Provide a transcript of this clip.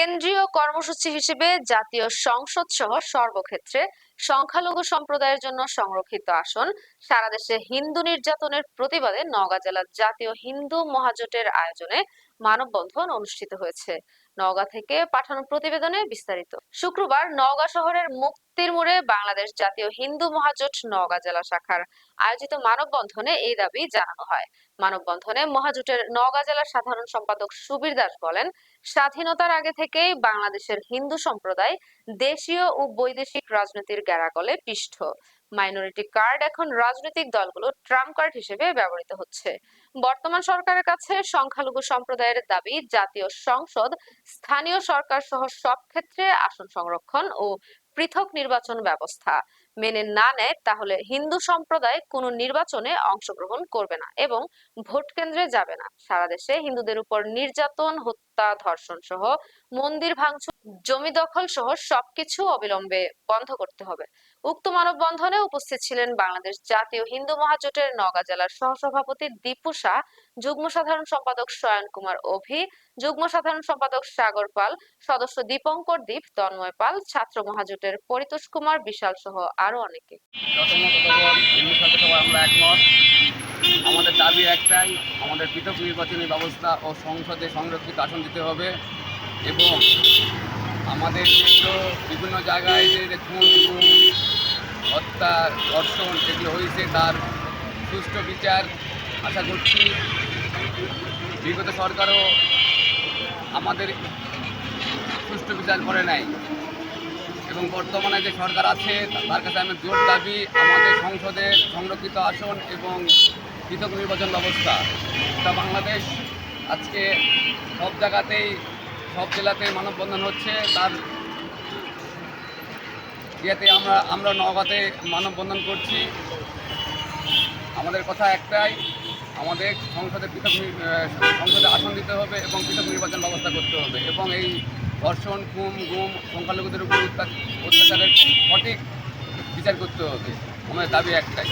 কেন্দ্রীয় কর্মসূচি হিসেবে জাতীয় সংসদ সহ সর্বক্ষেত্রে সংখ্যালঘু সম্প্রদায়ের জন্য সংরক্ষিত আসন। সারা দেশে হিন্দু নির্যাতনের প্রতিবাদে নওগাঁ জেলার জাতীয় হিন্দু মহাজোটের আয়োজনে মানববন্ধন অনুষ্ঠিত হয়েছে। নওগাঁ থেকে পাঠানো প্রতিবেদনে বিস্তারিত। শুক্রবার নওগাঁ শহরের মুক্তির মোড়ে বাংলাদেশ জাতীয় হিন্দু মহাজোট নওগাঁ জেলা শাখার আয়োজিত মানববন্ধনে এই দাবি জানানো হয়। মানববন্ধনে মহাজোটের নওগাঁ জেলার সাধারণ সম্পাদক সুবীর দাস বলেন, স্বাধীনতার আগে থেকেই বাংলাদেশের হিন্দু সম্প্রদায় দেশীয় ও বৈদেশিক রাজনীতির গ্যারাকলে পিষ্ঠ মাইনরিটি কার্ড এখন রাজনৈতিক দলগুলো ট্রাম্প কার্ড হিসেবে ব্যবহৃত হচ্ছে। বর্তমান সরকারের কাছে সংখ্যালঘু সম্প্রদায়ের দাবি, জাতীয় সংসদ, স্থানীয় সরকার সহ সব ক্ষেত্রে আসন সংরক্ষণ ও পৃথক নির্বাচন ব্যবস্থা। মেনে না নেয় তাহলে হিন্দু সম্প্রদায় কোনো নির্বাচনে অংশগ্রহণ করবে না এবং ভোট কেন্দ্রে যাবে না। সারা দেশে হিন্দুদের উপর নির্যাতন, হত্যা, ধর্ষণ সহ মন্দির ভাঙচুর, জমি দখল সহ সবকিছু অবিলম্বে বন্ধ করতে হবে। উক্ত মানববন্ধনে উপস্থিত ছিলেন বাংলাদেশ জাতীয় হিন্দু মহাজোটের নওগাঁ জেলার সহসভাপতি দীপু শাহ, যুগ্ম সাধারণ সম্পাদক শয়ন কুমার অভি, যুগ্ম সাধারণ সম্পাদক সাগর পাল, সদস্য দীপঙ্কর দীপ, তন্ময় পাল, ছাত্র মহাজোটের পরিতোষ কুমার, বিশাল সহ আরও অনেকে। আমাদের দাবি একটাই, আমাদের পৃথক নির্বাচনী ব্যবস্থা ও সংসদে সংরক্ষিত আসন দিতে হবে এবং আমাদের বিভিন্ন জায়গায় যে হত্যা ধর্ষণ যেগুলো হয়েছে তার সুষ্ঠু বিচার আশা করছি বিগত সরকারও আমাদের সুষ্ঠু বিচার করে নাই। এবং বর্তমানে যে সরকার আছে, তার কাছে আমি জোর দাবি, আমাদের সংসদের সংরক্ষিত আসন এবং পৃথক নির্বাচন ব্যবস্থা। তা বাংলাদেশ আজকে সব জায়গাতেই, সব জেলাতে মানববন্ধন হচ্ছে। তার ইয়েতে আমরা আমরা নওগাঁতে মানববন্ধন করছি। আমাদের কথা একটাই, আমাদের সংসদে পৃথক সংসদে আসন দিতে হবে এবং পৃথক নির্বাচন ব্যবস্থা করতে হবে এবং এই ধর্ষণ কুম গুম, সংখ্যালঘুদের উপর অত্যাচারের সঠিক বিচার করতে হবে। আমাদের দাবি একটাই।